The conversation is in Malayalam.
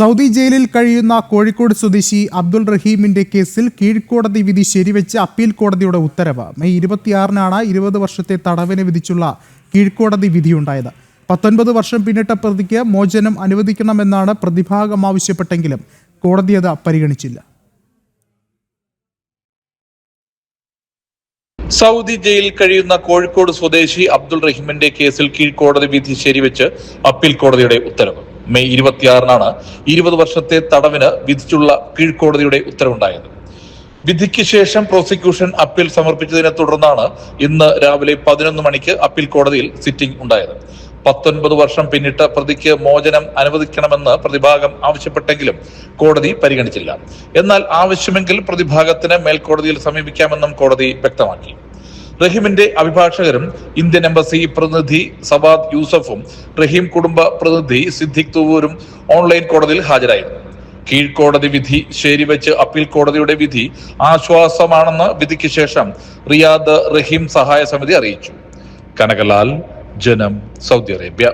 സൗദി ജയിലിൽ കഴിയുന്ന കോഴിക്കോട് സ്വദേശി അബ്ദുൾ റഹീമിന്റെ കേസിൽ കീഴ്ക്കോടതി വിധി ശരിവെച്ച് അപ്പീൽ കോടതിയുടെ ഉത്തരവ്. മെയ് ഇരുപത്തിയാറിനാണ് ഇരുപത് വർഷത്തെ തടവിന് വിധിച്ചുള്ള കീഴ്ക്കോടതി വിധിയുണ്ടായത്. പത്തൊൻപത് വർഷം പിന്നിട്ട പ്രതിക്ക് മോചനം അനുവദിക്കണമെന്നാണ് പ്രതിഭാഗം ആവശ്യപ്പെട്ടെങ്കിലും കോടതി അത് പരിഗണിച്ചില്ല. സൗദി ജയിലിൽ കഴിയുന്ന കോഴിക്കോട് സ്വദേശി അബ്ദുൾ റഹീമിന്റെ കേസിൽ കീഴ്ക്കോടതി വിധി ശരിവെച്ച് അപ്പീൽ കോടതിയുടെ ഉത്തരവ്. മെയ് ഇരുപത്തിയാറിനാണ് ഇരുപത് വർഷത്തെ തടവിന് വിധിച്ചുള്ള കീഴ്ക്കോടതിയുടെ ഉത്തരവുണ്ടായത്. വിധിക്ക് ശേഷം പ്രോസിക്യൂഷൻ അപ്പീൽ സമർപ്പിച്ചതിനെ തുടർന്നാണ് ഇന്ന് രാവിലെ പതിനൊന്ന് മണിക്ക് അപ്പീൽ കോടതിയിൽ സിറ്റിംഗ് ഉണ്ടായത്. പത്തൊൻപത് വർഷം പിന്നിട്ട് പ്രതിക്ക് മോചനം അനുവദിക്കണമെന്ന് പ്രതിഭാഗം ആവശ്യപ്പെട്ടെങ്കിലും കോടതി പരിഗണിച്ചില്ല. എന്നാൽ ആവശ്യമെങ്കിൽ പ്രതിഭാഗത്തിന് മേൽക്കോടതിയിൽ സമീപിക്കാമെന്നും കോടതി വ്യക്തമാക്കി. റഹീമിന്റെ അഭിഭാഷകരും ഇന്ത്യൻ എംബസി പ്രതിനിധി സബാദ് യൂസഫും റഹീം കുടുംബ പ്രതിനിധി സിദ്ദിഖ് തുവൂരും ഓൺലൈൻ കോടതിയിൽ ഹാജരായി കീഴ്ക്കോടതി വിധി ശരിവെച്ച് അപ്പീൽ കോടതിയുടെ വിധി ആശ്വാസമാണെന്ന് വിധിക്ക് ശേഷം റിയാദ് റഹീം സഹായ സമിതി അറിയിച്ചു. കനകലാൽ ജനം സൗദി അറേബ്യ.